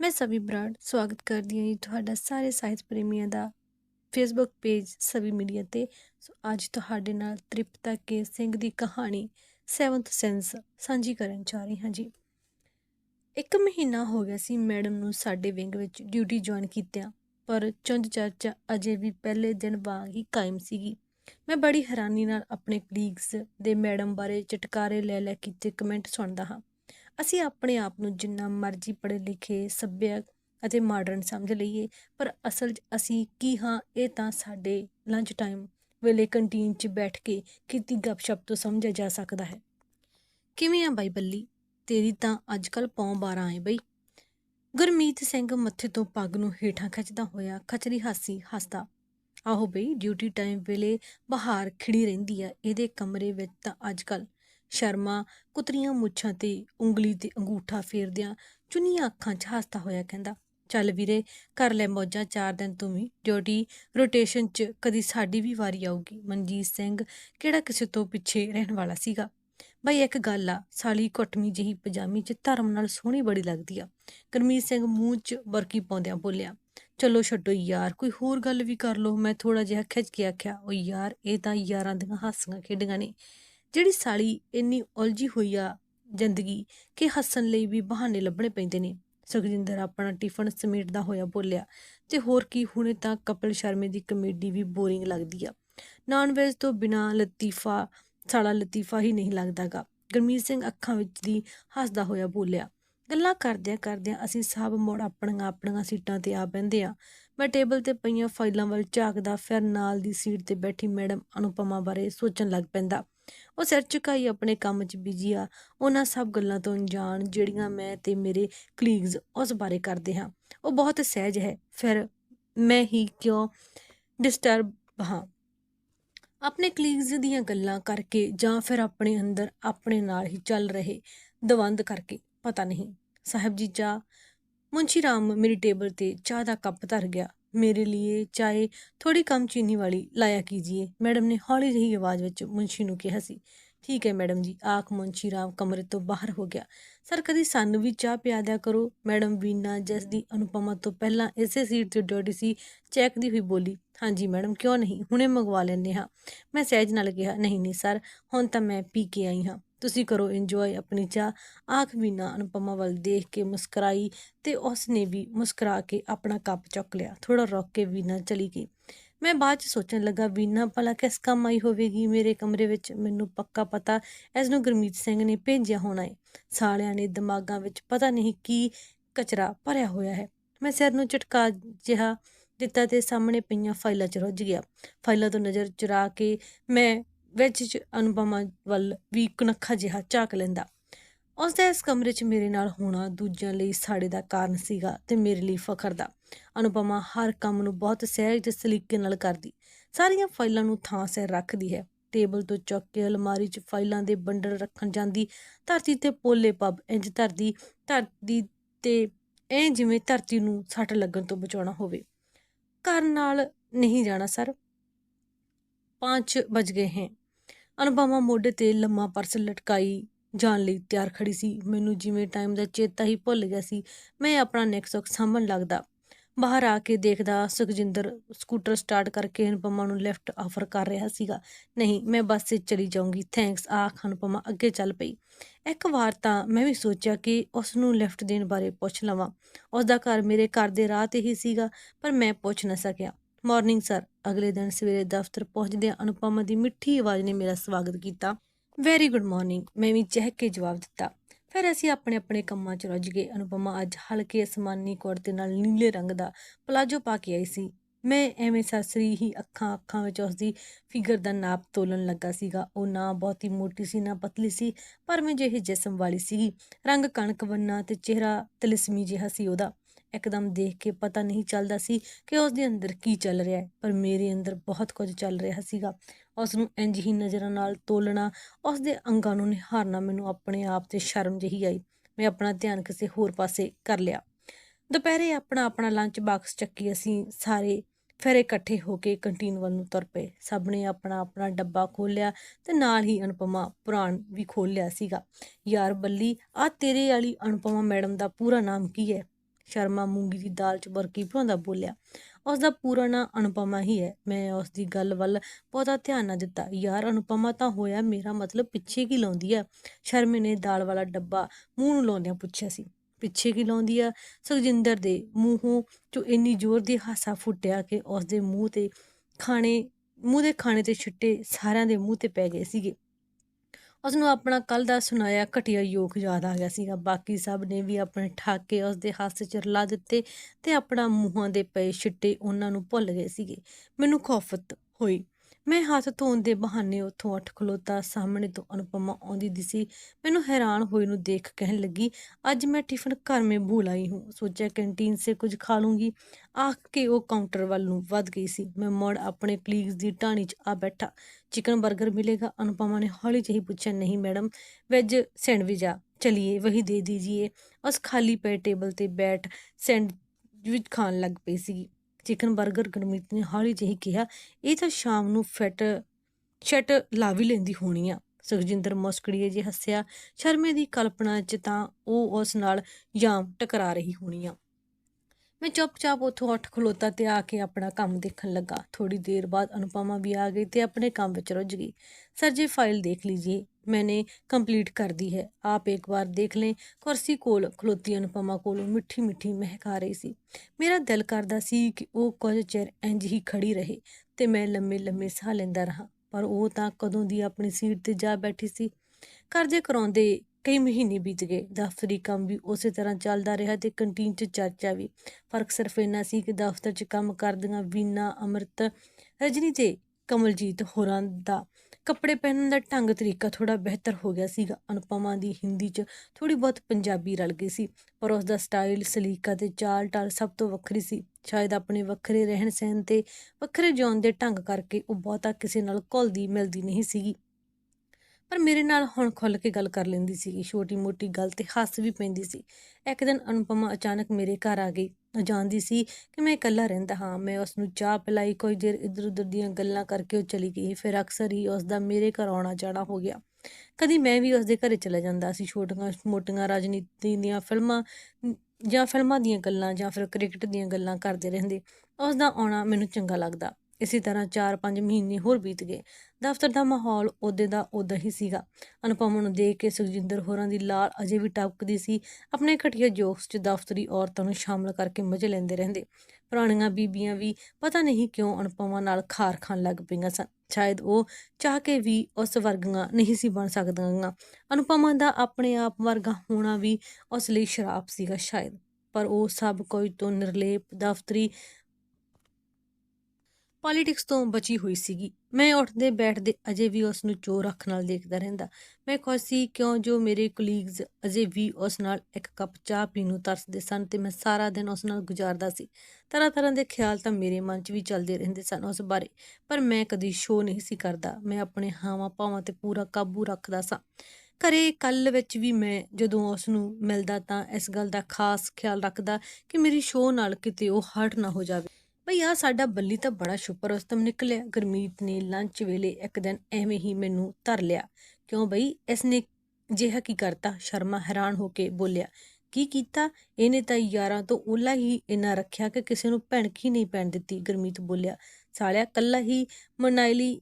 ਮੈਂ ਸਭੀ ਬਰਾੜ ਸਵਾਗਤ ਕਰਦੀ ਹਾਂ ਜੀ ਤੁਹਾਡਾ ਸਾਰੇ ਸਾਹਿਤ ਪ੍ਰੇਮੀਆਂ ਦਾ ਫੇਸਬੁੱਕ ਪੇਜ ਸਵੀ ਮੀਡੀਆ ਤੇ। ਸੋ ਅੱਜ ਤੁਹਾਡੇ ਨਾਲ ਤ੍ਰਿਪਤਾ ਕੇ ਸਿੰਘ ਦੀ ਕਹਾਣੀ 7th ਸੈਂਸ ਸਾਂਝੀ ਕਰਨ ਜਾ ਰਹੀ ਹਾਂ ਜੀ। ਇੱਕ ਮਹੀਨਾ ਹੋ ਗਿਆ ਸੀ ਮੈਡਮ ਨੂੰ ਸਾਡੇ ਵਿੰਗ ਵਿੱਚ ਡਿਊਟੀ ਜੁਆਇਨ ਕੀਤਿਆਂ, ਪਰ ਚੁੰਝ ਚਰਚਾ ਅਜੇ ਵੀ ਪਹਿਲੇ ਦਿਨ ਵਾਂਗ ਹੀ ਕਾਇਮ ਸੀਗੀ। ਮੈਂ ਬੜੀ ਹੈਰਾਨੀ ਨਾਲ ਆਪਣੇ ਕਲੀਗਸ ਦੇ ਮੈਡਮ ਬਾਰੇ ਚਟਕਾਰੇ ਲੈ ਲੈ ਕੀਤੇ ਕਮੈਂਟ ਸੁਣਦਾ ਹਾਂ। ਅਸੀਂ ਆਪਣੇ ਆਪ ਨੂੰ ਜਿੰਨਾ ਮਰਜ਼ੀ ਪੜ੍ਹੇ ਲਿਖੇ, ਸੱਭਿਅਕ ਅਤੇ ਮਾਡਰਨ ਸਮਝ ਲਈਏ, ਪਰ ਅਸਲ 'ਚ ਅਸੀਂ ਕੀ ਹਾਂ, ਇਹ ਤਾਂ ਸਾਡੇ ਲੰਚ ਟਾਈਮ ਵੇਲੇ ਕੰਟੀਨ 'ਚ ਬੈਠ ਕੇ ਕੀਤੀ ਗੱਪਸ਼ਪ ਤੋਂ ਸਮਝਿਆ ਜਾ ਸਕਦਾ ਹੈ। ਕਿਵੇਂ ਆ ਬਾਈ ਬੱਲੀ? ਤੇਰੀ ਤਾਂ ਅੱਜ ਕੱਲ ਪੌਂ 12 ਆਏ ਬਈ। ਗੁਰਮੀਤ ਸਿੰਘ ਮੱਥੇ ਤੋਂ ਪੱਗ ਨੂੰ ਹੇਠਾਂ ਖਿੱਚਦਾ ਹੋਇਆ ਖਚਰੀ ਹਾਸੀ ਹੱਸਦਾ, ਆਹੋ ਬਈ ਡਿਊਟੀ ਟਾਈਮ ਵੇਲੇ ਬਹਾਰ ਖਿੜੀ ਰਹਿੰਦੀ ਆ, ਇਹਦੇ ਕਮਰੇ ਵਿੱਚ ਤਾਂ ਅੱਜ ਕੱਲ ਸ਼ਰਮਾ ਕੁਤਰੀਆਂ ਮੁੱਛਾਂ ਤੇ ਉਂਗਲੀ ਤੇ ਅੰਗੂਠਾ ਫੇਰਦਿਆਂ ਚੁੰਨੀਆਂ ਅੱਖਾਂ 'ਚ ਹੱਸਦਾ ਹੋਇਆ ਕਹਿੰਦਾ, ਚੱਲ ਵੀਰੇ, ਕਰ ਲੈ ਮੌਜਾਂ ਚਾਰ ਦਿਨ ਤੂੰ ਵੀ। ਡਿਊਟੀ ਰੋਟੇਸ਼ਨ 'ਚ ਕਦੀ ਸਾਡੀ ਵੀ ਵਾਰੀ ਆਊਗੀ। ਮਨਜੀਤ ਸਿੰਘ ਕਿਹੜਾ ਕਿਸੇ ਤੋਂ ਪਿੱਛੇ ਰਹਿਣ ਵਾਲਾ ਸੀਗਾ? ਬਈ ਇੱਕ ਗੱਲ ਆ, ਸਾਲੀ ਘੁੱਟਵੀਂ ਜਿਹੀ ਪਜਾਮੀ 'ਚ ਧਰਮ ਨਾਲ ਸੋਹਣੀ ਬੜੀ ਲੱਗਦੀ ਆ। ਗਰਮੀਤ ਸਿੰਘ ਮੂੰਹ 'ਚ ਬਰਕੀ ਪਾਉਂਦਿਆਂ ਬੋਲਿਆ, ਚਲੋ ਛੱਡੋ ਯਾਰ, ਕੋਈ ਹੋਰ ਗੱਲ ਵੀ ਕਰ ਲਓ। ਮੈਂ ਥੋੜਾ ਜਿਹਾ ਖਿੱਚ ਕੇ ਆਖਿਆ, ਓ ਯਾਰ, ਇਹ ਤਾਂ ਯਾਰਾਂ ਦੀਆਂ ਹਾਸੀਆਂ ਖੇਡੀਆਂ ਨੇ। ਜਿਹੜੀ ਸਾਲੀ ਇੰਨੀ ਉਲਝੀ ਹੋਈ ਆ ਜ਼ਿੰਦਗੀ ਕਿ ਹੱਸਣ ਲਈ ਵੀ ਬਹਾਨੇ ਲੱਭਣੇ ਪੈਂਦੇ ਨੇ। ਸੁਖਜਿੰਦਰ ਆਪਣਾ ਟਿਫਨ ਸਮੇਟਦਾ ਹੋਇਆ ਬੋਲਿਆ ਤੇ ਹੋਰ ਕੀ, ਹੁਣੇ ਤਾਂ ਕਪਿਲ ਸ਼ਰਮੇ ਦੀ ਕਮੇਡੀ ਵੀ ਬੋਰਿੰਗ ਲੱਗਦੀ ਆ। ਨਾਨ ਵੈਜ ਤੋਂ ਬਿਨਾ ਲਤੀਫਾ, ਸਾਲਾ ਲਤੀਫਾ ਹੀ ਨਹੀਂ ਲੱਗਦਾਗਾ ਗਰਮੀਤ ਸਿੰਘ ਅੱਖਾਂ ਵਿੱਚ ਦੀ ਹੱਸਦਾ ਹੋਇਆ ਬੋਲਿਆ, ਗੱਲਾਂ ਕਰਦਿਆਂ ਕਰਦਿਆਂ ਅਸੀਂ ਸਭ ਮੋੜ ਆਪਣੀਆਂ ਆਪਣੀਆਂ ਸੀਟਾਂ ਤੇ ਆ ਬੈੰਦੇ ਆ। ਮੈਂ ਟੇਬਲ ਤੇ ਪਈਆਂ ਫਾਈਲਾਂ ਵੱਲ ਝਾਕਦਾ, ਫਿਰ ਨਾਲ ਦੀ ਸੀਟ ਤੇ ਬੈਠੀ ਮੈਡਮ ਅਨੁਪਮਾ ਬਾਰੇ ਸੋਚਣ ਲੱਗ ਪੈਂਦਾ। ਉਹ ਸਿਰ ਝੁਕਾਈ ਆਪਣੇ ਕੰਮ 'ਚ ਬਿਜ਼ੀ ਆ। ਉਹਨਾਂ ਸਭ ਗੱਲਾਂ ਤੋਂ ਅਣਜਾਣ ਜਿਹੜੀਆਂ ਮੈਂ ਤੇ ਮੇਰੇ ਕਲੀਗਸ ਉਸ ਬਾਰੇ ਕਰਦੇ ਹਾਂ। ਉਹ ਬਹੁਤ ਸਹਿਜ ਹੈ। ਫਿਰ ਮੈਂ ਹੀ ਕਿਉਂ ਡਿਸਟਰਬ ਹਾਂ। ਆਪਣੇ ਕਲੀਗਸ ਦੀਆਂ ਗੱਲਾਂ ਕਰਕੇ ਜਾਂ ਫਿਰ ਆਪਣੇ ਅੰਦਰ ਆਪਣੇ ਨਾਲ ਹੀ ਚੱਲ ਰਹੇ ਦਵੰਦ ਕਰਕੇ, ਪਤਾ ਨਹੀਂ। ਸਾਹਿਬ ਜੀ, ਚਾਹ। ਮੁੰਸ਼ੀ ਰਾਮ ਮੇਰੀ ਟੇਬਲ ਤੇ ਚਾਹ ਦਾ ਕੱਪ ਧਰ ਗਿਆ। मेरे लिए चाय थोड़ी कम चीनी वाली लाया कीजिए मैडम ने हौली रही आवाज़ ਵਿੱਚ ਮੁੰਸ਼ੀ ਨੂੰ ਕਿਹਾ ਸੀ ਠੀਕ ਹੈ ਮੈਡਮ ਜੀ ਆਖ ਮੁੰਸ਼ੀ ਰਾਮ ਕਮਰੇ ਤੋਂ ਬਾਹਰ ਹੋ ਗਿਆ ਸਰ ਕਦੀ ਸਾਨੂੰ ਵੀ ਚਾਹ ਪਿਆ ਦਿਆ ਕਰੋ ਮੈਡਮ ਵੀਨਾ ਜਿਸ ਦੀ ਅਨੁਪਮਾ ਤੋਂ ਪਹਿਲਾਂ ਇਸੇ ਸੀਟ ਤੇ ਡਿਊਟੀ ਸੀ ਚੈੱਕਦੀ ਹੋਈ ਬੋਲੀ ਹਾਂਜੀ ਮੈਡਮ ਕਿਉਂ ਨਹੀਂ ਹੁਣੇ ਮੰਗਵਾ ਲੈਂਦੇ ਹਾਂ ਮੈਂ ਸਹਿਜ ਨਾਲ ਕਿਹਾ ਨਹੀਂ ਨਹੀਂ ਸਰ ਹੁਣ ਤਾਂ ਮੈਂ ਪੀ ਕੇ ਆਈ ਹਾਂ ਤੁਸੀਂ ਕਰੋ ਇੰਜੋਏ ਆਪਣੀ ਚਾਹ। ਆਖ ਵੀਨਾ ਅਨੁਪਮਾ ਵੱਲ ਦੇਖ ਕੇ ਮੁਸਕਰਾਈ ਤੇ ਉਸ ਨੇ ਵੀ ਮੁਸਕਰਾ ਕੇ ਆਪਣਾ ਕੱਪ ਚੁੱਕ ਲਿਆ। ਥੋੜਾ ਰੁਕ ਕੇ ਵੀਨਾ ਚਲੀ ਗਈ। ਮੈਂ ਬਾਅਦ ਚ ਸੋਚਣ ਲੱਗਾ, ਵੀਨਾ ਭਲਾ ਕਿਸ ਕੰਮ ਆਈ ਹੋਵੇਗੀ ਮੇਰੇ ਕਮਰੇ ਵਿੱਚ? ਮੈਨੂੰ ਪੱਕਾ ਪਤਾ ਇਸ ਨੂੰ ਗੁਰਮੀਤ ਸਿੰਘ ਨੇ ਭੇਜਿਆ ਹੋਣਾ ਹੈ ਸਾਲਿਆਂ ਨੇ ਦਿਮਾਗਾਂ ਵਿੱਚ ਪਤਾ ਨਹੀਂ ਕੀ ਕਚਰਾ ਭਰਿਆ ਹੋਇਆ ਹੈ। ਮੈਂ ਸਿਰ ਨੂੰ ਝਟਕਾ ਜਿਹਾ ਦਿੱਤਾ ਤੇ ਸਾਹਮਣੇ ਪਈਆਂ ਫਾਈਲਾਂ 'ਚ ਰੁੱਝ ਗਿਆ। ਫਾਈਲਾਂ ਤੋਂ ਨਜ਼ਰ ਚੁਰਾ ਕੇ ਮੈਂ ਵਿੱਚ ਚ ਅਨੁਪਮਾ ਵੱਲ ਵੀ ਕੁਨੱਖਾ ਜਿਹਾ ਝਾਕ ਲੈਂਦਾ। ਉਸ ਦੇ ਇਸ ਕਮਰੇ 'ਚ ਮੇਰੇ ਨਾਲ ਹੋਣਾ ਦੂਜਿਆਂ ਲਈ ਸਾੜੇ ਦਾ ਕਾਰਨ ਸੀਗਾ ਤੇ ਮੇਰੇ ਲਈ ਫਖਰ ਦਾ। ਅਨੁਪਮਾ ਹਰ ਕੰਮ ਨੂੰ ਬਹੁਤ ਸਹਿਜ ਤੇ ਸਲੀਕੇ ਨਾਲ ਕਰਦੀ। ਸਾਰੀਆਂ ਫਾਈਲਾਂ ਨੂੰ ਥਾਂ ਸਿਰ ਰੱਖਦੀ ਹੈ। ਟੇਬਲ ਤੋਂ ਚੁੱਕ ਕੇ ਅਲਮਾਰੀ 'ਚ ਫਾਈਲਾਂ ਦੇ ਬੰਡਲ ਰੱਖਣ ਜਾਂਦੀ। ਧਰਤੀ ਤੇ ਪੋਲੇ ਪੱਬ ਇੰਜ ਧਰਦੀ, ਧਰਤੀ ਤੇ ਐ ਜਿਵੇਂ ਧਰਤੀ ਨੂੰ ਸੱਟ ਲੱਗਣ ਤੋਂ ਬਚਾਉਣਾ ਹੋਵੇ। ਘਰ ਨਾਲ ਨਹੀਂ ਜਾਣਾ, ਸਰ। 5 ਵਜ ਗਏ हैं ਅਨੁਪਮਾ ਮੋਢੇ ਤੇ ਲੰਮਾ ਪਰਸ ਲਟਕਾਈ ਜਾਣ ਲਈ ਤਿਆਰ ਖੜੀ ਸੀ। ਮੈਨੂੰ ਜਿਵੇਂ ਟਾਈਮ ਦਾ ਚੇਤਾ ਹੀ ਭੁੱਲ ਗਿਆ ਸੀ, ਮੈਂ ਆਪਣਾ ਨੈਕਸਕ ਸਾਂਭਣ ਲੱਗਦਾ। ਬਾਹਰ ਆ ਕੇ ਦੇਖਦਾ ਸੁਖਜਿੰਦਰ ਸਕੂਟਰ ਸਟਾਰਟ ਕਰਕੇ ਅਨੁਪਮਾ ਨੂੰ ਲੈਫਟ ਆਫਰ ਕਰ ਰਿਹਾ ਸੀਗਾ। ਨਹੀਂ, ਮੈਂ ਬੱਸ 'ਤੇ ਚਲੀ ਜਾਊਂਗੀ। ਥੈਂਕਸ ਆਖ ਅਨੁਪਮਾ ਅੱਗੇ ਚੱਲ ਪਈ। ਇੱਕ ਵਾਰ ਤਾਂ ਮੈਂ ਵੀ ਸੋਚਿਆ ਕਿ ਉਸ ਨੂੰ ਲੈਫਟ ਦੇਣ ਬਾਰੇ ਪੁੱਛ ਲਵਾਂ। ਉਸ ਦਾ ਘਰ ਮੇਰੇ ਘਰ ਦੇ ਰਾਹ ਤੇ ਹੀ ਸੀਗਾ, ਪਰ ਮੈਂ ਪੁੱਛ ਨਾ ਸਕਿਆ। ਮਾਰਨਿੰਗ ਸਰ ਅਗਲੇ ਦਿਨ ਸਵੇਰੇ ਦਫ਼ਤਰ ਪਹੁੰਚਦਿਆਂ ਅਨੁਪਮਾ ਦੀ ਮਿੱਠੀ ਆਵਾਜ਼ ਨੇ ਮੇਰਾ ਸਵਾਗਤ ਕੀਤਾ। ਵੈਰੀ ਗੁੱਡ ਮਾਰਨਿੰਗ ਮੈਂ ਵੀ ਚਹਿਕ ਕੇ ਜਵਾਬ ਦਿੱਤਾ। ਫਿਰ ਅਸੀਂ ਆਪਣੇ ਆਪਣੇ ਕੰਮਾਂ 'ਚ ਰੁੱਝ ਗਏ। ਅਨੁਪਮਾ ਅੱਜ ਹਲਕੇ ਅਸਮਾਨੀ ਕੁੜਤੇ ਨਾਲ ਨੀਲੇ ਰੰਗ ਦਾ ਪਲਾਜੋ ਪਾ ਕੇ ਆਈ ਸੀ। ਮੈਂ ਐਵੇਂ ਸਸਰੀ ਹੀ ਅੱਖਾਂ ਅੱਖਾਂ ਵਿੱਚ ਉਸ ਦੀ ਫਿਗਰ ਦਾ ਨਾਪ ਤੋਲਣ ਲੱਗਾ ਸੀਗਾ। ਉਹ ਨਾ ਬਹੁਤੀ ਮੋਟੀ ਸੀ, ਨਾ ਪਤਲੀ ਸੀ, ਪਰ ਮੈਂ ਜਿਹੇ ਜਿਸਮ ਵਾਲੀ ਸੀਗੀ। ਰੰਗ ਕਣਕ ਬੰਨਾ ਤੇ ਚਿਹਰਾ ਤਲਿਸਮੀ ਜਿਹਾ ਸੀ ਉਹਦਾ। ਇੱਕਦਮ ਦੇਖ ਕੇ ਪਤਾ ਨਹੀਂ ਚੱਲਦਾ ਸੀ ਕਿ ਉਸ ਦੇ ਅੰਦਰ ਕੀ ਚੱਲ ਰਿਹਾ ਹੈ, ਪਰ ਮੇਰੇ ਅੰਦਰ ਬਹੁਤ ਕੁਝ ਚੱਲ ਰਿਹਾ ਸੀਗਾ। ਉਸ ਨੂੰ ਇੰਜ ਹੀ ਨਜ਼ਰਾਂ ਨਾਲ ਤੋਲਣਾ ਉਸ ਦੇ ਅੰਗਾਂ ਨੂੰ ਨਿਹਾਰਨਾ ਮੈਨੂੰ ਆਪਣੇ ਆਪ ਤੇ ਸ਼ਰਮ ਜਿਹੀ ਆਈ। ਮੈਂ ਆਪਣਾ ਧਿਆਨ ਕਿਸੇ ਹੋਰ ਪਾਸੇ ਕਰ ਲਿਆ। ਦੁਪਹਿਰੇ ਆਪਣਾ ਆਪਣਾ ਲੰਚ ਬਾਕਸ ਚੱਕੀ ਅਸੀਂ ਸਾਰੇ ਫਿਰ ਇਕੱਠੇ ਹੋ ਕੇ ਕੰਟੀਨ ਵੱਲ ਨੂੰ ਤੁਰ ਪਏ। ਸਭ ਨੇ ਆਪਣਾ ਆਪਣਾ ਡੱਬਾ ਖੋਲਿਆ ਤੇ ਨਾਲ ਹੀ ਅਨੁਪਮਾ ਪੁਰਾਣ ਵੀ ਖੋਲ ਲਿਆ ਸੀਗਾ। ਯਾਰ ਬੱਲੀ ਆ ਤੇਰੇ ਵਾਲੀ ਅਨੁਪਮਾ ਮੈਡਮ ਦਾ ਪੂਰਾ ਨਾਮ ਕੀ ਹੈ? ਸ਼ਰਮਾ ਮੂੰਗੀ ਦੀ ਦਾਲ 'ਚ ਬਰਕੀ ਭਿਉਂਦਾ ਬੋਲਿਆ। ਉਸ ਦਾ ਪੂਰਾ ਨਾਂ ਅਨੁਪਮਾ ਹੀ ਹੈ। ਮੈਂ ਉਸ ਦੀ ਗੱਲ ਵੱਲ ਬਹੁਤਾ ਧਿਆਨ ਨਾ ਦਿੱਤਾ। ਯਾਰ, ਅਨੁਪਮਾ ਤਾਂ ਹੋਇਆ ਮੇਰਾ ਮਤਲਬ ਪਿੱਛੇ ਕੀ ਲਾਉਂਦੀ ਆ? ਸ਼ਰਮੇ ਨੇ ਦਾਲ ਵਾਲਾ ਡੱਬਾ ਮੂੰਹ ਨੂੰ ਲਾਉਂਦਿਆਂ ਪੁੱਛਿਆ ਸੀ। ਪਿੱਛੇ ਕੀ ਲਾਉਂਦੀ ਆ? ਸੁਖਜਿੰਦਰ ਦੇ ਮੂੰਹੋਂ ਚੋਂ ਇੰਨੀ ਜ਼ੋਰ ਦੀ ਹਾਸਾ ਫੁੱਟਿਆ ਕਿ ਉਸ ਦੇ ਮੂੰਹ ਤੇ ਖਾਣੇ, ਮੂੰਹ ਦੇ ਖਾਣੇ ਤੇ ਛਿੱਟੇ ਸਾਰਿਆਂ ਦੇ ਮੂੰਹ ਤੇ ਪੈ ਗਏ ਸੀਗੇ। ਉਸ ਨੂੰ ਆਪਣਾ ਕੱਲ ਦਾ ਸੁਣਾਇਆ ਘਟੀਆ ਯੋਗ ਯਾਦ ਆ ਗਿਆ ਸੀਗਾ। ਬਾਕੀ ਸਭ ਨੇ ਵੀ ਆਪਣੇ ਠਾਕੇ ਉਸ ਦੇ ਹੱਥ 'ਚ ਰਲਾ ਦਿੱਤੇ ਤੇ ਆਪਣਾ ਮੂੰਹਾਂ ਦੇ ਪਏ ਛਿੱਟੇ ਉਹਨਾਂ ਨੂੰ ਭੁੱਲ ਗਏ ਸੀਗੇ। ਮੈਨੂੰ ਖੌਫਤ ਹੋਈ। ਮੈਂ ਹੱਥ ਧੋਣ ਦੇ ਬਹਾਨੇ ਉੱਥੋਂ ਅੱਠ ਖਲੋਤਾ, ਸਾਹਮਣੇ ਤੋਂ ਅਨੁਪਮਾ ਆਉਂਦੀ ਦਿਸੀ। ਮੈਨੂੰ ਹੈਰਾਨ ਹੋਈ ਨੂੰ ਦੇਖ ਕਹਿਣ ਲੱਗੀ, ਅੱਜ ਮੈਂ ਟਿਫਨ ਘਰ ਮੇ ਭੁੱਲ ਆਈ ਹੂੰ। ਸੋਚਿਆ, ਕੈਂਟੀਨ ਸੇ ਕੁਝ ਖਾ ਲੂੰਗੀ। ਆਖ ਕੇ ਉਹ ਕਾਊਂਟਰ ਵੱਲ ਨੂੰ ਵੱਧ ਗਈ ਸੀ। ਮੈਂ ਮੋੜ ਆਪਣੇ ਕਲੀਗਸ ਦੀ ਟਾਣੀ 'ਚ ਆ ਬੈਠਾ। ਚਿਕਨ 버ਗਰ ਮਿਲੇਗਾ? ਅਨੁਪਮਾ ਨੇ ਹੌਲੀ ਜਿਹੀ ਪੁੱਛਿਆ। ਨਹੀਂ, ਮੈਡਮ, ਵੈਜ ਸੈਂਡਵਿਚ ਆ। ਚਲਿਏ, ਵਹੀ ਦੇ ਦੀਜੀਏ। ਉਸ ਖਾਲੀ ਪੇ ਟੇਬਲ ਤੇ ਬੈਠ ਸੈਂਡ ਵਿੱਚ ਖਾਣ ਲੱਗ ਪਈ ਸੀ ਚਿਕਨ 버ਗਰ ਗਰਮੀਤ ਨੇ ਹੌਲੀ ਜਿਹੀ ਕਿਹਾ, ਇਹ ਤਾਂ ਸ਼ਾਮ ਨੂੰ ਫੈਟ, ਛਟ ਲਾ ਵੀ ਲੈਂਦੀ ਹੋਣੀ ਆ। ਸੁਖਜਿੰਦਰ ਮੁਸਕੜੀਏ ਜੇ ਹੱਸਿਆ, ਸ਼ਰਮੇ ਦੀ ਕਲਪਨਾ 'ਚ ਤਾਂ ਉਹ ਉਸ ਨਾਲ ਜਾਮ ਟਕਰਾ ਰਹੀ ਹੋਣੀ ਆ। ਮੈਂ ਚੁੱਪਚਾਪ ਉੱਥੋਂ ਉੱਠ ਖਲੋਤਾ ਤੇ ਆ ਕੇ ਆਪਣਾ ਕੰਮ ਦੇਖਣ ਲੱਗਾ। ਥੋੜੀ ਦੇਰ ਬਾਅਦ ਅਨੁਪਮਾ ਵੀ ਆ ਗਈ ਤੇ ਆਪਣੇ ਕੰਮ ਵਿੱਚ ਰੁੱਝ ਗਈ। ਸਰ ਜੀ ਫਾਈਲ ਦੇਖ ਲੀजिए ਮੈਨੇ ਕੰਪਲੀਟ ਕਰ ਦੀ ਹੈ। ਆਪ ਇੱਕ ਵਾਰ ਦੇਖ ਲੈ ਕੁਰਸੀ ਕੋਲ ਖਲੋਤੀ ਅਨੁਪਮਾ ਕੋਲੋਂ ਮਿੱਠੀ ਮਿੱਠੀ ਮਹਿਕਾ ਰਹੀ ਸੀ। ਮੇਰਾ ਦਿਲ ਕਰਦਾ ਸੀ ਕਿ ਉਹ ਕੁਝ ਚਿਰ ਇੰਜ ਹੀ ਖੜੀ ਰਹੇ ਤੇ ਮੈਂ ਲੰਮੇ ਲੰਮੇ ਸਾਹ ਲੈਂਦਾ ਰਹਾ। ਪਰ ਉਹ ਤਾਂ ਕਦੋਂ ਦੀ ਆਪਣੀ ਸੀਟ ਤੇ ਜਾ ਬੈਠੀ ਸੀ। ਕਰਜ਼ੇ ਕਰਾਉਂਦੇ ਕਈ ਮਹੀਨੇ ਬੀਤ ਗਏ। ਦਫ਼ਤਰੀ ਕੰਮ ਵੀ ਉਸੇ ਤਰ੍ਹਾਂ ਚੱਲਦਾ ਰਿਹਾ ਤੇ ਕੰਟੀਨ 'ਚ ਚਰਚਾ ਵੀ। ਫ਼ਰਕ ਸਿਰਫ ਇੰਨਾ ਸੀ ਕਿ ਦਫ਼ਤਰ 'ਚ ਕੰਮ ਕਰਦੀਆਂ ਵੀਨਾ, ਅਮਰਤ, ਰਜਨੀ ਤੇ ਕਮਲਜੀਤ ਹੋਰਾਂ ਦਾ ਕੱਪੜੇ ਪਹਿਨਣ ਦਾ ਢੰਗ, ਤਰੀਕਾ ਥੋੜਾ ਬਿਹਤਰ ਹੋ ਗਿਆ ਸੀਗਾ। ਅਨੁਪਮਾ ਦੀ ਹਿੰਦੀ 'ਚ ਥੋੜੀ ਬਹੁਤ ਪੰਜਾਬੀ ਰਲ ਗਈ ਸੀ, ਪਰ ਉਸ ਦਾ ਸਟਾਈਲ, ਸਲੀਕਾ ਤੇ ਚਾਲ ਟਾਲ ਸਭ ਤੋਂ ਵੱਖਰੀ ਸੀ। ਸ਼ਾਇਦ ਆਪਣੇ ਵੱਖਰੇ ਰਹਿਣ ਸਹਿਣ ਤੇ ਵੱਖਰੇ ਜਿਉਣ ਦੇ ਢੰਗ ਕਰਕੇ ਉਹ ਬਹੁਤਾ ਕਿਸੇ ਨਾਲ ਘੁਲਦੀ ਮਿਲਦੀ ਨਹੀਂ ਸੀਗੀ। ਪਰ ਮੇਰੇ ਨਾਲ ਹੁਣ ਖੁੱਲ ਕੇ ਗੱਲ ਕਰ ਲੈਂਦੀ ਸੀ ਛੋਟੀ ਮੋਟੀ ਗੱਲ ਤੇ ਹੱਸ ਵੀ ਪੈਂਦੀ ਸੀ। ਇੱਕ ਦਿਨ ਅਨੁਪਮਾ ਅਚਾਨਕ ਮੇਰੇ ਘਰ ਆ ਗਈ। ਉਹ ਜਾਣਦੀ ਸੀ ਕਿ ਮੈਂ ਇਕੱਲਾ ਰਹਿੰਦਾ ਹਾਂ। ਮੈਂ ਉਸ ਨੂੰ ਚਾਹ ਪਿਲਾਈ, ਕੋਈ ਦੇਰ ਇਧਰ ਉਧਰ ਦੀਆਂ ਗੱਲਾਂ ਕਰਕੇ ਉਹ ਚਲੀ ਗਈ। ਫਿਰ ਅਕਸਰ ਹੀ ਉਸ ਦਾ ਮੇਰੇ ਘਰ ਆਉਣਾ ਜਾਣਾ ਹੋ ਗਿਆ। ਕਦੀ ਮੈਂ ਵੀ ਉਸ ਦੇ ਘਰੇ ਚਲਾ ਜਾਂਦਾ ਸੀ। ਛੋਟੀਆਂ ਮੋਟੀਆਂ ਰਾਜਨੀਤੀ ਦੀਆਂ ਫਿਲਮਾਂ, ਜਾਂ ਫਿਲਮਾਂ ਦੀਆਂ ਗੱਲਾਂ, ਜਾਂ ਫਿਰ ਕ੍ਰਿਕਟ ਦੀਆਂ ਗੱਲਾਂ ਕਰਦੇ ਰਹਿੰਦੇ। ਉਸ ਦਾ ਆਉਣਾ ਮੈਨੂੰ ਚੰਗਾ ਲੱਗਦਾ। ਇਸੇ ਤਰ੍ਹਾਂ 4-5 ਮਹੀਨੇ ਹੋਰ ਬੀਤ ਗਏ। ਦਫ਼ਤਰ ਦਾ ਮਾਹੌਲ ਉਹਦੇ ਦਾ ਉਦਾਂ ਹੀ ਸੀਗਾ। ਅਨੁਪਮ ਨੂੰ ਦੇਖ ਕੇ ਸੁਖਜਿੰਦਰ ਹੋਰਾਂ ਦੀ ਲਾਲ ਅਜੇ ਵੀ ਟਪਕਦੀ ਸੀ। ਆਪਣੇ ਘਟੀਆ ਜੋਕਸ 'ਚ ਦਫ਼ਤਰੀ ਔਰਤਾਂ ਨੂੰ ਸ਼ਾਮਲ ਕਰਕੇ ਮਜ਼ੇ ਲੈਂਦੇ ਰਹਿੰਦੇ। ਪੁਰਾਣੀਆਂ ਬੀਬੀਆਂ ਵੀ ਪਤਾ ਨਹੀਂ ਕਿਉਂ ਅਨੁਪਮਾਂ ਨਾਲ ਖਾਰ ਖਾਣ ਲੱਗ ਪਈਆਂ ਸਨ। ਸ਼ਾਇਦ ਉਹ ਚਾਹ ਕੇ ਵੀ ਉਸ ਵਰਗੀਆਂ ਨਹੀਂ ਸੀ ਬਣ ਸਕਦੀਆਂ ਅਨੁਪਮਾ ਦਾ ਆਪਣੇ ਆਪ ਵਰਗਾ ਹੋਣਾ ਵੀ ਉਸ ਲਈ ਸ਼ਰਾਪ ਸੀਗਾ ਸ਼ਾਇਦ। ਪਰ ਉਹ ਸਭ ਕੋਈ ਤੋਂ ਨਿਰਲੇਪ ਦਫ਼ਤਰੀ ਪੋਲਿਟਿਕਸ ਤੋਂ ਬਚੀ ਹੋਈ ਸੀਗੀ। ਮੈਂ ਉੱਠਦੇ ਬੈਠਦੇ ਅਜੇ ਵੀ ਉਸ ਨੂੰ ਚੋਰ ਅੱਖ ਨਾਲ ਦੇਖਦਾ ਰਹਿੰਦਾ। ਮੈਂ ਖੁਸ਼ ਸੀ, ਕਿਉਂ ਜੋ ਮੇਰੇ ਕੁਲੀਗਸ ਅਜੇ ਵੀ ਉਸ ਨਾਲ ਇੱਕ ਕੱਪ ਚਾਹ ਪੀਣ ਨੂੰ ਤਰਸਦੇ ਸਨ ਤੇ ਮੈਂ ਸਾਰਾ ਦਿਨ ਉਸ ਨਾਲ ਗੁਜ਼ਾਰਦਾ ਸੀ। ਤਰ੍ਹਾਂ ਤਰ੍ਹਾਂ ਦੇ ਖਿਆਲ ਤਾਂ ਮੇਰੇ ਮਨ 'ਚ ਵੀ ਚੱਲਦੇ ਰਹਿੰਦੇ ਸਨ ਉਸ ਬਾਰੇ, ਪਰ ਮੈਂ ਕਦੀ ਸ਼ੋਅ ਨਹੀਂ ਸੀ ਕਰਦਾ। ਮੈਂ ਆਪਣੇ ਹਾਵਾਂ ਭਾਵਾਂ ਤੇ ਪੂਰਾ ਕਾਬੂ ਰੱਖਦਾ ਸਾਂ। ਘਰੇ ਕੱਲ ਵਿੱਚ ਵੀ ਮੈਂ ਜਦੋਂ ਉਸ ਨੂੰ ਮਿਲਦਾ ਤਾਂ ਇਸ ਗੱਲ ਦਾ ਖਾਸ ਖਿਆਲ ਰੱਖਦਾ ਕਿ ਮੇਰੀ ਸ਼ੋਅ ਨਾਲ ਕਿਤੇ ਉਹ ਹਰਟ ਨਾ ਹੋ ਜਾਵੇ। ਭਈ ਆ ਸਾਡਾ ਬੱਲੀ ਤਾਂ ਬੜਾ ਸ਼ੁਪਰ ਉਸਤਮ ਨਿਕਲਿਆ। ਗਰਮੀਤ ਨੇ ਲੰਚ ਵੇਲੇ ਇੱਕ ਦਿਨ ਐਵੇਂ ਹੀ ਮੈਨੂੰ ਧਰ ਲਿਆ। ਕਿਉਂ ਬਈ? ਇਸਨੇ ਜਿਹਾ ਕੀ ਕਰਤਾ? ਸ਼ਰਮਾ ਹੈਰਾਨ ਹੋ ਕੇ ਬੋਲਿਆ, ਕੀ ਕੀਤਾ? ਇਹਨੇ ਤਾਂ ਯਾਰਾਂ ਤੋਂ ਓਲਾ ਹੀ ਇਨਾ ਰੱਖਿਆ ਕਿ ਕਿਸੇ ਨੂੰ ਭਣਕ ਹੀ ਨਹੀਂ ਪੈਣ ਦਿੱਤੀ। ਗਰਮੀਤ ਬੋਲਿਆ, ਸਾਲਿਆ, ਕੱਲਾ ਹੀ ਮਨਾਈਲੀ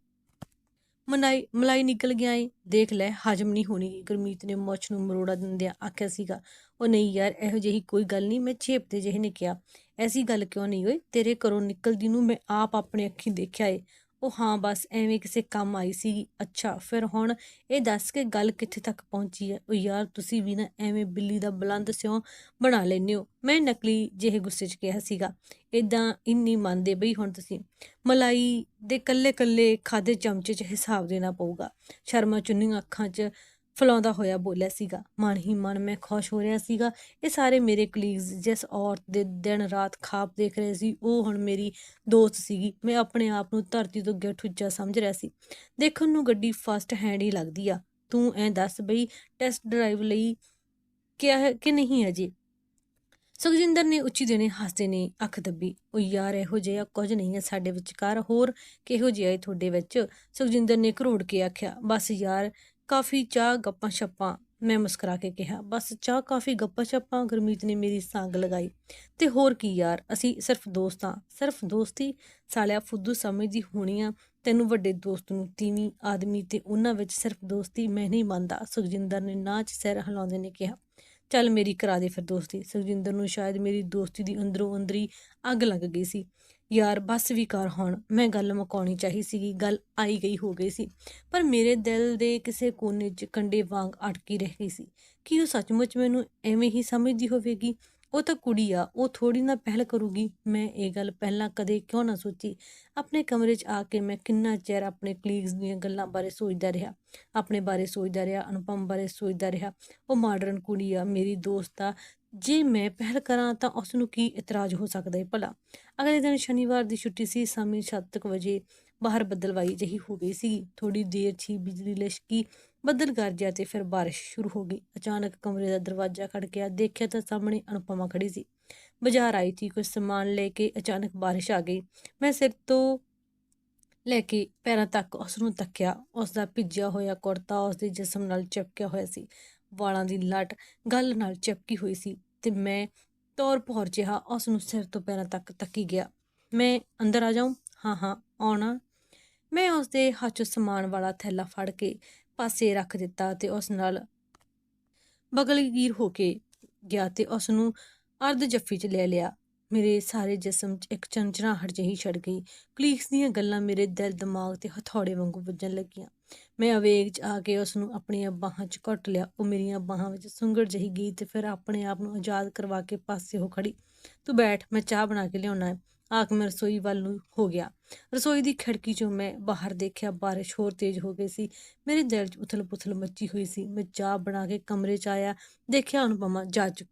ਮਨਾਈ, ਮਲਾਈ ਨਿਕਲ ਗਿਆ ਏ। ਦੇਖ ਲੈ, ਹਜਮ ਨਹੀਂ ਹੋਣੀ। ਗੁਰਮੀਤ ਨੇ ਮੁੱਛ ਨੂੰ ਮਰੋੜਾ ਦਿੰਦਿਆਂ ਆਖਿਆ ਸੀਗਾ, ਉਹ ਨਹੀਂ ਯਾਰ, ਇਹੋ ਜਿਹੀ ਕੋਈ ਗੱਲ ਨਹੀਂ। ਮੈਂ ਛੇਪ ਤੇ ਜਿਹੇ ਨੇ ਕਿਹਾ ਐਸੀ ਗੱਲ ਕਿਉਂ ਨਹੀਂ ਹੋਈ? ਤੇਰੇ ਘਰੋਂ ਨਿਕਲਦੀ ਨੂੰ ਮੈਂ ਆਪ ਆਪਣੇ ਅੱਖੀਂ ਦੇਖਿਆ ਏ। ਉਹ ਹਾਂ ਬਸ, ਐਵੇਂ ਕਿਸੇ ਕੰਮ ਆਈ ਸੀ। ਅੱਛਾ, ਫਿਰ ਹੁਣ ਇਹ ਦੱਸ ਕੇ ਗੱਲ ਕਿੱਥੇ ਤੱਕ ਪਹੁੰਚੀ ਹੈ? ਉਹ ਯਾਰ, ਤੁਸੀਂ ਵੀ ਨਾ ਐਵੇਂ ਬਿੱਲੀ ਦਾ ਬਲੰਦ ਸਿਉ ਬਣਾ ਲੈਨੇ ਹੋ। ਮੈਂ ਨਕਲੀ ਜਿਹੇ ਗੁੱਸੇ 'ਚ ਕਿਹਾ ਸੀਗਾ। ਇਦਾਂ ਇੰਨੀ ਮੰਨਦੇ ਬਈ ਹੁਣ ਤੁਸੀਂ। ਮਲਾਈ ਦੇ ਕੱਲੇ ਕੱਲੇ ਖਾਦੇ ਚਮਚੇ 'ਚ ਹਿਸਾਬ ਦੇਣਾ ਪਊਗਾ। ਸ਼ਰਮਾ ਚੁੰਨੀਆਂ ਅੱਖਾਂ 'ਚ ਫਲਾਉਂਦਾ ਹੋਇਆ ਬੋਲਿਆ ਸੀਗਾ। ਮਨ ਹੀ ਮਨ, ਮੈਂ ਖੁਸ਼ ਹੋ ਰਿਹਾ ਸੀਗਾ। ਇਹ ਸਾਰੇ ਮੇਰੇ ਕਲੀਗਸ ਜਿਸ ਔਰਤ ਦੇ ਦਿਨ ਰਾਤ ਖਾਬ ਦੇਖ ਰਹੇ ਸੀ, ਉਹ ਹੁਣ ਮੇਰੀ ਦੋਸਤ ਸੀਗੀ। ਮੈਂ ਆਪਣੇ ਆਪ ਨੂੰ ਧਰਤੀ ਤੋਂ ਗਿੱਠ ਉੱਚਾ ਸਮਝ ਰਿਹਾ ਸੀ। ਦੇਖਣ ਨੂੰ ਗੱਡੀ ਫਸਟ ਹੈਂਡ ਹੀ ਲੱਗਦੀ ਆ। ਤੂੰ ਐ ਦੱਸ ਬਈ ਟੈਸਟ ਡਰਾਈਵ ਲਈ ਕਿਹਾ ਹੈ ਕਿ ਨਹੀਂ ਅਜੇ? ਸੁਖਜਿੰਦਰ ਨੇ ਉੱਚੀ ਦੇਣੇ, ਹੱਸਦੇ ਨੇ ਅੱਖ ਦੱਬੀ। ਉਹ ਯਾਰ ਇਹੋ ਜਿਹਾ ਕੁਝ ਨਹੀਂ ਹੈ ਸਾਡੇ ਵਿਚਕਾਰ, ਹੋਰ ਕਿਹੋ ਜਿਹਾ ਹੈ ਤੁਹਾਡੇ ਵਿੱਚ? ਸੁਖਜਿੰਦਰ ਨੇ ਘਰੋੜ ਕੇ ਆਖਿਆ, ਬਸ ਯਾਰ ਕਾਫੀ ਚਾਹ ਗੱਪਾਂ ਛੱਪਾਂ ਮੈਂ ਮੁਸਕਰਾ ਕੇ ਕਿਹਾ, ਬਸ ਚਾਹ, ਕਾਫੀ ਗੱਪਾਂ ਛੱਪਾਂ ਗੁਰਮੀਤ ਨੇ ਮੇਰੀ ਸੰਗ ਲਗਾਈ। ਤੇ ਹੋਰ ਕੀ ਯਾਰ, ਅਸੀਂ ਸਿਰਫ ਦੋਸਤਾਂ ਸਿਰਫ ਦੋਸਤੀ ਸਾਲਿਆ ਫੁੱਦੂ ਸਮਝਦੀ ਹੋਣੀ ਆ, ਤੈਨੂੰ ਵੱਡੇ ਦੋਸਤ ਨੂੰ ਤੀਵੀਂ ਆਦਮੀ ਤੇ ਉਹਨਾਂ ਵਿੱਚ ਸਿਰਫ ਦੋਸਤੀ ਮੈਂ ਨਹੀਂ ਮੰਨਦਾ। ਸੁਖਜਿੰਦਰ ਨੇ ਨਾਚ ਸਿਰ ਹਿਲਾਉਂਦੇ ਨੇ ਕਿਹਾ, ਚੱਲ ਮੇਰੀ ਕਰਾ ਦੇ ਫਿਰ ਦੋਸਤੀ। ਸੁਖਜਿੰਦਰ ਨੂੰ ਸ਼ਾਇਦ ਮੇਰੀ ਦੋਸਤੀ ਦੀ ਅੰਦਰੋਂ ਅੰਦਰੀ ਅੱਗ ਲੱਗ ਗਈ ਸੀ। ਯਾਰ ਬਸ ਵੀ ਕਰ ਹੁਣ, ਮੈਂ ਗੱਲ ਮੁਕਾਉਣੀ ਚਾਹੀ ਸੀਗੀ, ਗੱਲ ਆਈ ਗਈ ਹੋ ਗਈ ਸੀ, ਪਰ ਮੇਰੇ ਦਿਲ ਦੇ ਕਿਸੇ ਕੋਨੇ 'ਚ ਕੰਡੇ ਵਾਂਗ ਅਟਕੀ ਰਹਿ ਗਈ ਸੀ। ਕੀ ਉਹ ਸੱਚਮੁੱਚ ਮੈਨੂੰ ਐਵੇਂ ਹੀ ਸਮਝਦੀ ਹੋਵੇਗੀ? ਉਹ ਤਾਂ ਕੁੜੀ ਆ, ਉਹ ਥੋੜੀ ਨਾ ਪਹਿਲ ਕਰੂਗੀ। ਮੈਂ ਇਹ ਗੱਲ ਪਹਿਲਾਂ ਕਦੇ ਕਿਉਂ ਨਾ ਸੋਚੀ? ਆਪਣੇ ਕਮਰੇ 'ਚ ਆ ਕੇ ਮੈਂ ਕਿੰਨਾ ਚਿਰ ਆਪਣੇ ਕਲੀਗਸ ਦੀਆਂ ਗੱਲਾਂ ਬਾਰੇ ਸੋਚਦਾ ਰਿਹਾ, ਆਪਣੇ ਬਾਰੇ ਸੋਚਦਾ ਰਿਹਾ, ਅਨੁਪਮ ਬਾਰੇ ਸੋਚਦਾ ਰਿਹਾ। ਉਹ ਮਾਡਰਨ ਕੁੜੀ ਆ, ਮੇਰੀ ਦੋਸਤ ਆ ਜੇ ਮੈਂ ਪਹਿਲ ਕਰਾਂ ਤਾਂ ਉਸ ਨੂੰ ਕੀ ਇਤਰਾਜ਼ ਹੋ ਸਕਦਾ ਹੈ ਭਲਾ? ਅਗਲੇ ਦਿਨ ਸ਼ਨੀਵਾਰ ਦੀ ਛੁੱਟੀ ਸੀ, ਸ਼ਾਮੀ ਸੱਤ ਕੁ ਵਜੇ ਬਾਹਰ ਬਦਲਵਾਈ ਜਹੀ ਹੋ ਗਈ ਸੀ। ਥੋੜੀ ਦੇਰ 'ਚ ਹੀ ਬਿਜਲੀ ਲਿਸ਼ਕੀ ਬੱਦਲ ਗਰਜਿਆ ਤੇ ਫਿਰ ਬਾਰਿਸ਼ ਸ਼ੁਰੂ ਹੋ ਗਈ। ਅਚਾਨਕ ਕਮਰੇ ਦਾ ਦਰਵਾਜ਼ਾ ਖੜਕਿਆ ਦੇਖਿਆ ਤਾਂ ਸਾਹਮਣੇ ਅਨੁਪਮਾ ਖੜੀ ਸੀ। ਬਾਜ਼ਾਰ ਆਈ ਸੀ ਕੁਝ ਸਮਾਨ ਲੈ ਕੇ ਅਚਾਨਕ ਬਾਰਿਸ਼ ਆ ਗਈ। ਮੈਂ ਸਿਰ ਤੋਂ ਲੈ ਕੇ ਪੈਰਾਂ ਤੱਕ ਉਸ ਨੂੰ ਤੱਕਿਆ। ਉਸ ਦਾ ਭਿੱਜਿਆ ਹੋਇਆ ਕੁੜਤਾ ਉਸ ਦੇ ਜਿਸਮ ਨਾਲ ਚਿਪਕਿਆ ਹੋਇਆ ਸੀ। ਵਾਲਾਂ ਦੀ ਲਟ ਗੱਲ ਨਾਲ ਚਿਪਕੀ ਹੋਈ ਸੀ ਤੇ ਮੈਂ ਤੌਰ ਭੌਰ ਜਿਹਾ ਉਸ ਨੂੰ ਸਿਰ ਤੋਂ ਪੈਰਾਂ ਤੱਕ ਤੱਕੀ ਗਿਆ। ਮੈਂ ਅੰਦਰ ਆ ਜਾਉਂ ਹਾਂ ਹਾਂ, ਆਉਣਾ। ਮੈਂ ਉਸ ਦੇ ਹੱਥ ਸਮਾਨ ਵਾਲਾ ਥੈਲਾ ਫੜ ਕੇ ਪਾਸੇ ਰੱਖ ਦਿੱਤਾ ਤੇ ਉਸ ਨਾਲ ਬਗਲਗੀਰ ਹੋ ਕੇ ਗਿਆ ਤੇ ਉਸ ਨੂੰ ਅਰਧ ਜੱਫੀ 'ਚ ਲੈ ਲਿਆ। ਮੇਰੇ ਸਾਰੇ ਜਿਸਮ 'ਚ ਇੱਕ ਚੰਚਨਾਹਟ ਜਿਹੀ ਛੜ ਗਈ। ਕਲੀਕਸ ਦੀਆਂ ਗੱਲਾਂ ਮੇਰੇ ਦਿਲ, ਦਿਮਾਗ ਤੇ ਹਥੌੜੇ ਵਾਂਗੂ ਵੱਜਣ ਲੱਗੀਆਂ। ਮੈਂ ਅਵੇਗ 'ਚ ਆ ਕੇ ਉਸ ਨੂੰ ਆਪਣੀਆਂ ਬਾਹਾਂ 'ਚ ਘੁੱਟ ਲਿਆ। ਉਹ ਮੇਰੀਆਂ ਬਾਹਾਂ ਵਿੱਚ ਸੁੰਗੜ ਜਿਹੀ ਗਈ ਤੇ ਫਿਰ ਆਪਣੇ ਆਪ ਨੂੰ ਆਜ਼ਾਦ ਕਰਵਾ ਕੇ ਪਾਸੇ ਹੋ ਖੜੀ ਤੂੰ ਬੈਠ, ਮੈਂ ਚਾਹ ਬਣਾ ਕੇ ਲਿਆਉਣਾ ਹੈ। ਆਖ ਮੈਂ ਰਸੋਈ ਵੱਲ ਨੂੰ ਹੋ ਗਿਆ। ਰਸੋਈ ਦੀ ਖਿੜਕੀ 'ਚੋਂ ਮੈਂ ਬਾਹਰ ਦੇਖਿਆ ਬਾਰਿਸ਼ ਹੋਰ ਤੇਜ਼ ਹੋ ਗਈ ਸੀ। ਮੇਰੇ ਦਿਲ 'ਚ ਉਥਲ-ਪੁਥਲ ਮੱਚੀ ਹੋਈ ਸੀ। ਮੈਂ ਚਾਹ ਬਣਾ ਕੇ ਕਮਰੇ 'ਚ ਆਇਆ। ਦੇਖਿਆ ਅਨੁਪਮਾ ਜਾ ਚੁੱਕੀ